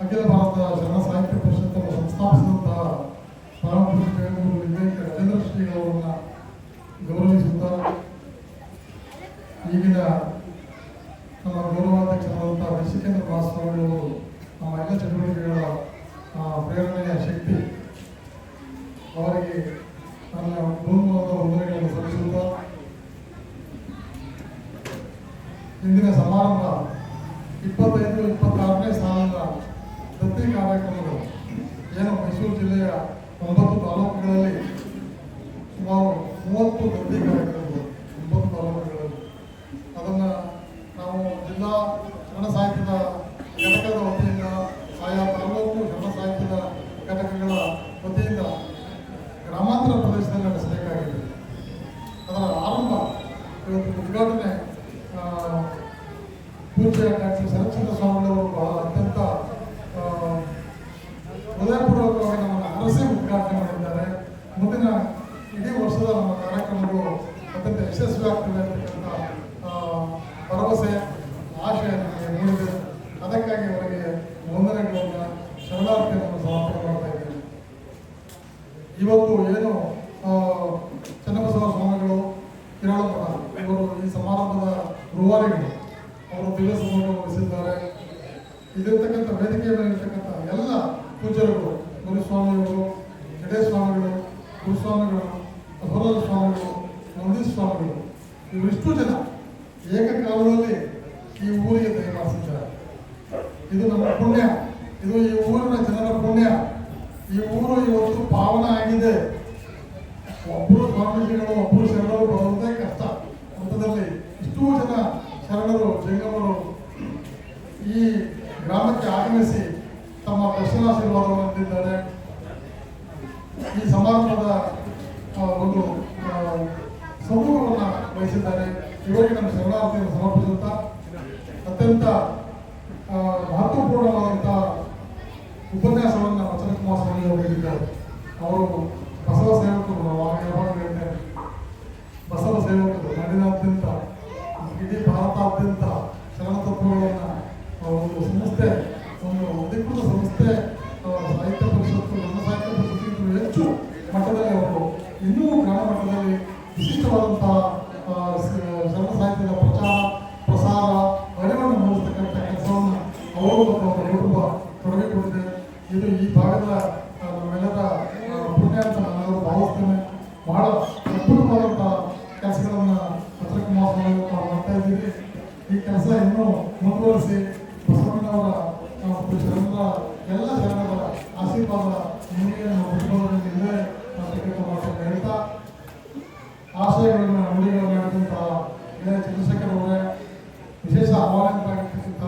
ಅಖಿಲ ಭಾರತ ಜನ ಸಾಹಿತ್ಯ ಪರಿಷತ್ತನ್ನು ಸಂಸ್ಥಾಪಿಸಿದಂತಹ ಪರಮಪುರುಷ ವಿವೇಕ ರಾಜೇಂದ್ರ ಶ್ರೀಗಳವರನ್ನ ಗೌರವಿಸುತ್ತಾ ಈಗಿನ ನಮ್ಮ ಗೌರವಾಧ್ಯಕ್ಷರಾದಂತಹ ವಿಶಿಕೇಂದ್ರ ಮಹಾಸ್ವಾಮಿಗಳು ನಮ್ಮ ಎಲ್ಲ ಚಟುವಟಿಕೆಗಳ ಪ್ರೇರಣೆಯ ಶಕ್ತಿ ಅವರಿಗೆ ನನ್ನ ಗೌರವದ ವಂದನೆಗಳನ್ನು ಸಲ್ಲಿಸುತ್ತಾ, ಇಂದಿನ ಸಮಾರಂಭ ಇಪ್ಪತ್ತೈದು ಇಪ್ಪತ್ತಾರನೇ ಸಾಲಿನ ದತ್ತಿ ಕಾರ್ಯಕ್ರಮಗಳು. ಏನು ಮೈಸೂರು ಜಿಲ್ಲೆಯ ಒಂಬತ್ತು ತಾಲೂಕುಗಳಲ್ಲಿ ಸುಮಾರು ಮೂವತ್ತು ಪ್ರತಿ ಕಾರ್ಯಕ್ರಮಗಳು ಒಂಬತ್ತು ತಾಲೂಕುಗಳಲ್ಲಿ ಅದನ್ನು ನಾವು ಜಿಲ್ಲಾ ಕನ್ನಡ ಸಾಹಿತ್ಯದ ಘಟಕದ ವತಿಯಿಂದ ಆಯಾ ತಾಲೂಕು ಕನ್ನಡ ಸಾಹಿತ್ಯದ ಘಟಕಗಳ ವತಿಯಿಂದ ಗ್ರಾಮಾಂತರ ಪ್ರದೇಶದಲ್ಲಿ ನಡೆಸಬೇಕಾಗಿದೆ ಅದರ ಆರಂಭ ಇವತ್ತು ಉದ್ಘಾಟನೆ ಆ, ಪೂಜ್ಯ ಡಾಕ್ಟರ್ ಶರತ್ಚಂದ್ರ ಸ್ವಾಮಿಗಳವರು ಬಹಳ ಅತ್ಯಂತ ಆ, ಹೃದಯಪೂರ್ವಕವಾಗಿ ನಮ್ಮನ್ನು ಅರಸಿ ಉದ್ಘಾಟನೆ ಮಾಡಿದ್ದಾರೆ ಮುಂದಿನ ಇಡೀ ವರ್ಷದ ನಮ್ಮ ಕಾರ್ಯಕ್ರಮಗಳು ಅತ್ಯಂತ ಯಶಸ್ವಿ ಆಗ್ತದೆ ಭರವಸೆ ಆಶಯ ನನಗೆ ಮೂಡಿದೆ. ಅದಕ್ಕಾಗಿ ಅವರಿಗೆ ವಂದನೆಗಳನ್ನು ಶರಣಾರ್ಥಿಯನ್ನು ಸಮರ್ಪಣೆ ಮಾಡ್ತಾ ಇದ್ದೇನೆ. ಇವತ್ತು ಏನು ಇದು ನಮ್ಮ ಪುಣ್ಯ. ಇದು ಈ ಊರಿನ ಜನರ ಪುಣ್ಯ. ಈ ಊರು ಇವತ್ತು ಪಾವನ ಆಗಿದೆ. ಒಬ್ಬರು ಸ್ವಾಮೀಜಿಗಳು ಒಬ್ಬರು ಶರಣರು ಬರುವುದೇ ಕಷ್ಟ. ಹಂತದಲ್ಲಿ ಇಷ್ಟೂ ಜನ ಶರಣರು ಜಂಗಮರು ಈ ಗ್ರಾಮಕ್ಕೆ ಆಗಮಿಸಿ ತಮ್ಮ ದರ್ಶನಾಶೀರ್ವಾದವನ್ನು ನೀಡಿದ್ದಾರೆ. ಈ ಸಮಾರಂಭದ ಒಂದು ಸಮೂಹವನ್ನು ವಹಿಸಿದ್ದಾರೆ. ಇವರಿಗೆ ನಮ್ಮ ಶರಣಾರ್ಥಿಯನ್ನು ಸಮರ್ಪಿಸುತ್ತಾ ಅತ್ಯಂತ ಮಹತ್ವಪೂರ್ಣವಾದಂಥ ಉಪನ್ಯಾಸವನ್ನು ವಚನ ಕುಮಾರ ಸ್ವಾಮಿ ಅವರು ಹೇಳಿದ್ದಾರೆ. ಅವರು ಬಸವ ಸೇವಕರು ಹೇಳ್ತಾರೆ ಬಸವ ಸೇವಕರು ನಾಡಿನಾದ್ಯಂತ ಇಡೀ ಭಾರತಾದ್ಯಂತ ಶರಣ ತತ್ವಗಳನ್ನು ಒಂದು ಸಂಸ್ಥೆ, ಒಂದು ಅಧಿಕೃತ ಸಂಸ್ಥೆ ಸಾಹಿತ್ಯ ಪರಿಷತ್ತು, ನಮ್ಮ ಸಾಹಿತ್ಯ ಪರಿಷತ್ತು ಹೆಚ್ಚು ಮಟ್ಟದಲ್ಲಿ ಅವರು, ಇನ್ನೂ ಗ್ರಾಮ ಮಟ್ಟದಲ್ಲಿ ವಿಶಿಷ್ಟವಾದಂತಹ ಶರಣ ಸಾಹಿತ್ಯದ ಪ್ರಚಾರ ಅವರು ಅವರ ಕುಟುಂಬ ತೊಡಗಿಕೊಂಡಿದೆ ಇದು ಈ ಭಾಗದ ನಮ್ಮೆಲ್ಲರ ಪುಣ್ಯ ಬಹಳ ಅದ್ಭುತವಾದಂತಹ ಕೆಲಸಗಳನ್ನ ಪತ್ರಕುಮಾರ್ ಇದ್ದೀವಿ ಈ ಕೆಲಸ ಇನ್ನೂ ಮುಂದುವರಿಸಿ ಬಸವಣ್ಣನವರ ಎಲ್ಲ ಜನಗಳ ಆಶೀರ್ವಾದ ನಿಮಗೆ ನಮ್ಮ ಕುಟುಂಬದಲ್ಲಿ ಇಲ್ಲೇ ಅಂತಕ್ಕಂಥ ಮಾತನ್ನು ಹೇಳ್ತಾ ಆಶಯಗಳನ್ನು ನುಡಿಗಳನ್ನು ಹೇಳಿದಂತಹ ಇದೇ ಚಂದ್ರಶೇಖರ್ ಅವರೇ ವಿಶೇಷ ಆಹ್ವಾನಿತರಾಗಿರ್ತಕ್ಕಂಥ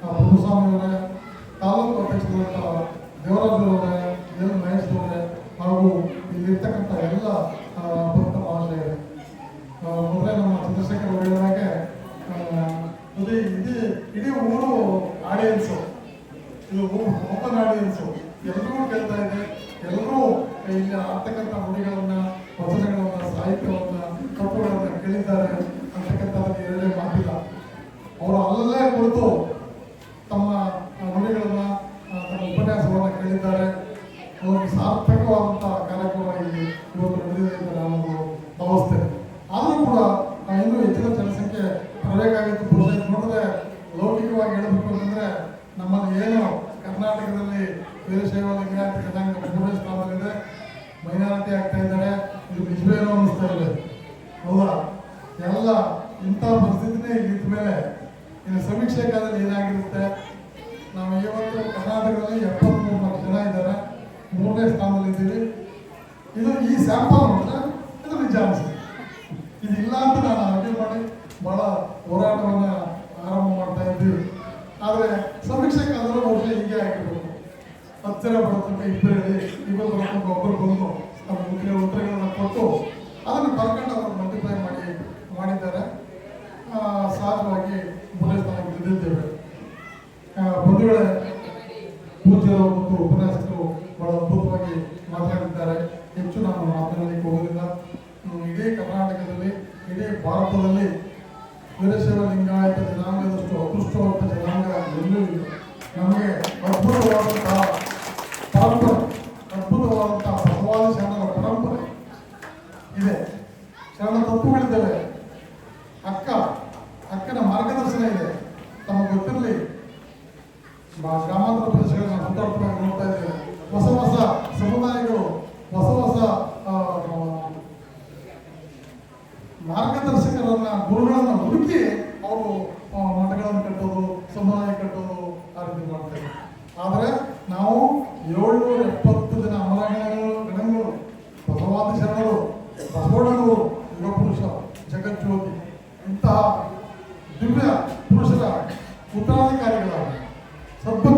ಪ್ರಭುಸ್ವಾಮಿ ಅವರೇ ತಾಲೂಕು ಅಧ್ಯಕ್ಷರಾದಂತಹ ದೇವರಾಜ್ ಏನು ಎಲ್ ಮಹೇಶ್ ಅವರೇ ಹಾಗೂ ಇಲ್ಲಿರ್ತಕ್ಕಂಥ ಎಲ್ಲ ಭಕ್ತ ಮಹಾಶಯರೇ. ಮೊದಲೇ ನಮ್ಮ ಚಂದ್ರಶೇಖರ್ ಹೇಳಿದಾಗೆ ಇದೇ ಇಡೀ ಇಡೀ ಇಡೀ ಊರು ಆಡಿಯನ್ಸು ಇದು ಓಪನ್ ಆಡಿಯನ್ಸು ಎಲ್ಲರೂ ಕೇಳ್ತಾ ಇದೆ. ಎಲ್ಲರೂ ಇಲ್ಲಿ ಆಗ್ತಕ್ಕಂಥ ನುಡಿಗಳನ್ನ, ವಚನಗಳನ್ನ, ಸಾಹಿತ್ಯವನ್ನ ತತ್ವಗಳನ್ನ ಕೇಳಿದ್ದಾರೆ ಅಂತಕ್ಕಂಥ ಎರಡೇ ಮಾತಿಲ್ಲ. ಅವರು ಅಲ್ಲೇ ಕುಳಿತು ತಮ್ಮ ಆ, ನುಡಿಗಳನ್ನ ಆ, ತಮ್ಮ ಉಪನ್ಯಾಸವನ್ನ ಕೇಳಿದ್ದಾರೆ ಒಂದು ಸಾರ್ಥಕವಾದಂಥ ಕಾರ್ಯಕ್ರಮ ಇಲ್ಲಿ ಇವತ್ತು ನಡೆದಿದೆ ಅಂತ ನಾನು ಭಾವಿಸ್ತೇನೆ ಆದರೂ ಕೂಡ ಆ, ಇನ್ನೂ ಹೆಚ್ಚಿನ ಜನಸಂಖ್ಯೆ ಬರಬೇಕಾಗಿತ್ತು ಬಹುಶಃ ನೋಡಿದ್ರೆ ಲೌಕಿಕವಾಗಿ ಹೇಳಬೇಕು ಅಂತಂದ್ರೆ ನಮ್ಮಲ್ಲಿ ಏನು ಕರ್ನಾಟಕದಲ್ಲಿ ವೀರಶೈವ ಲಿಂಗಾಯತ ಕಥಾಂಗ ಮೂರನೇ ಸ್ಥಾನದಲ್ಲಿದೆ ಮೈನಾರಿಟಿ ಆಗ್ತಾ ಇದ್ದಾರೆ. ಇದು ನಿಜವೇನೋ ಅನ್ನಿಸ್ತಾ ಇದೆ. ಹೌದಾ? ಎಲ್ಲ ಇಂಥ ಪರಿಸ್ಥಿತಿನೇ ಇದ್ದ ಮೇಲೆ ಇನ್ನು ಸಮೀಕ್ಷೆ ಕಾಲದಲ್ಲಿ ಏನಾಗಿರುತ್ತೆ? ನಾವು ಇವತ್ತು ಕರ್ನಾಟಕದಲ್ಲಿ ಎಪ್ಪತ್ಮೂರು ಲಕ್ಷ ಜನ ಇದ್ದಾರೆ. ಮೂರನೇ ಸ್ಥಾನದಲ್ಲಿ ಇದ್ದೀವಿ ಇದು ಈ ಸ್ಯಾಂಪಲ್ ನೋಡಿದ್ರೆ ಇದು ನಿಜ ಅನಿಸುತ್ತೆ ಇದಿಲ್ಲ ಅಂತ ನಾನು ಅರ್ಜಿ ಮಾಡಿ ಬಹಳ ಹೋರಾಟವನ್ನ ಆರಂಭ ಮಾಡ್ತಾ ಇದ್ದೀವಿ ಆದರೆ ಸಮೀಕ್ಷೆಗಾದರೂ ಬಹುಶಃ ಹೀಗೆ ಆಗಿರ್ಬೇಕು ಹತ್ತಿರ ಬರ್ತಕ್ಕ ಇಬ್ಬರು ಇವತ್ತು ಬರೋತನಕ ಒಬ್ಬರು ಬಂದು ನಮ್ಮ ಮುಖ್ಯ ಉತ್ತರಗಳನ್ನ ಕೊಟ್ಟು ಅದನ್ನು ಬರ್ಕೊಂಡು ಅವರು ಮಲ್ಟಿಪ್ಲೈ ಮಾಡಿ ಮಾಡಿದ್ದಾರೆ. ಸಹಜವಾಗಿ ಮೂರನೇ ಸ್ಥಾನಕ್ಕೆ ಆ, ಬಂಧುಗಳೇ ಪೂಜ್ಯರು ಮತ್ತು ಉಪನ್ಯಾಸಕರು ಬಹಳ ಅದ್ಭುತವಾಗಿ ಮಾತಾಡಿದ್ದಾರೆ ಹೆಚ್ಚು ನಾನು ಮಾತನಾಡಲಿಕ್ಕೆ ಹೋಗೋದಿಲ್ಲ ಇದೇ ಇಡೀ ಕರ್ನಾಟಕದಲ್ಲಿ ಇಡೀ ಭಾರತದಲ್ಲಿ ವೀರಶೈವ ಲಿಂಗಾಯತ ಜನಾಂಗದಷ್ಟು ಅದೃಷ್ಟವಂತ ಜನಾಂಗ ಎಲ್ಲೂ ಇಲ್ಲ ನಮಗೆ ಅದ್ಭುತ ಬ- ಗ್ರಾಮಾಂತರ ಹೊಸ ಹೊಸ ಸಮುದಾಯಗಳು ಹೊಸ ಹೊಸ ಮಾರ್ಗದರ್ಶಕರನ್ನ ಗುರುಗಳನ್ನ ಹುಡುಕಿ ಅವರು ಮಠಗಳನ್ನು ಕಟ್ಟೋದು ಸಮುದಾಯ ಕಟ್ಟೋದು ಆ ರೀತಿ ಮಾಡ್ತಾರೆ ಆದರೆ ನಾವು ಏಳ್ನೂರ ಎಪ್ಪತ್ತು ಜನ ಅಮರಗಣಗಳು ಗಣಗಳು ಬಸವಾದಿ ಶರಣರು ಬಸವಣ್ಣನವರು ಯುಗ ಪುರುಷ ಜಗಜ್ಯೋತಿ ಇಂತಹ ದಿವ್ಯ ಪುರುಷರ ಉತ್ತರಾಧಿಕಾರಿಗಳಾಗ ಸದ್ಭಕ್ತರಾಗಿ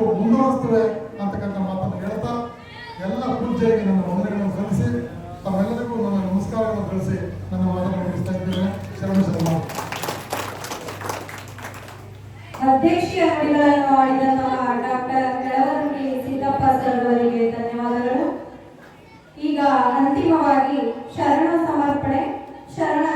ಇದ್ರು ಮುಂದುವರಿಸ್ತೇವೆ ಅಂತಕ್ಕಂಥ ಮಾತನ್ನು ಹೇಳ್ತಾ ಎಲ್ಲ ಪೂಜೆಗೆ ನನ್ನ ವಂದನೆಗಳನ್ನು ಸಲ್ಲಿಸಿ, ತಮ್ಮೆಲ್ಲರಿಗೂ ನನ್ನ ನಮಸ್ಕಾರಗಳನ್ನು ತಿಳಿಸಿ ನನ್ನ ಮಾತನ್ನು ಮುಗಿಸ್ತಾ ಇದ್ದೇನೆ. ಶರಣ ಶರಣ. ಅಧ್ಯಕ್ಷೀಯ ನುಡಿಗಳನ್ನು ಆಡಿದಂತಹ ಡಾಕ್ಟರ್ ಬೆಳವರುಗಿ ಸಿದ್ದಪ್ಪ ಸರ್ ಧನ್ಯವಾದಗಳು. ಈಗ ಅಂತಿಮವಾಗಿ ಶರಣ ಸಮರ್ಪಣೆ, ಶರಣ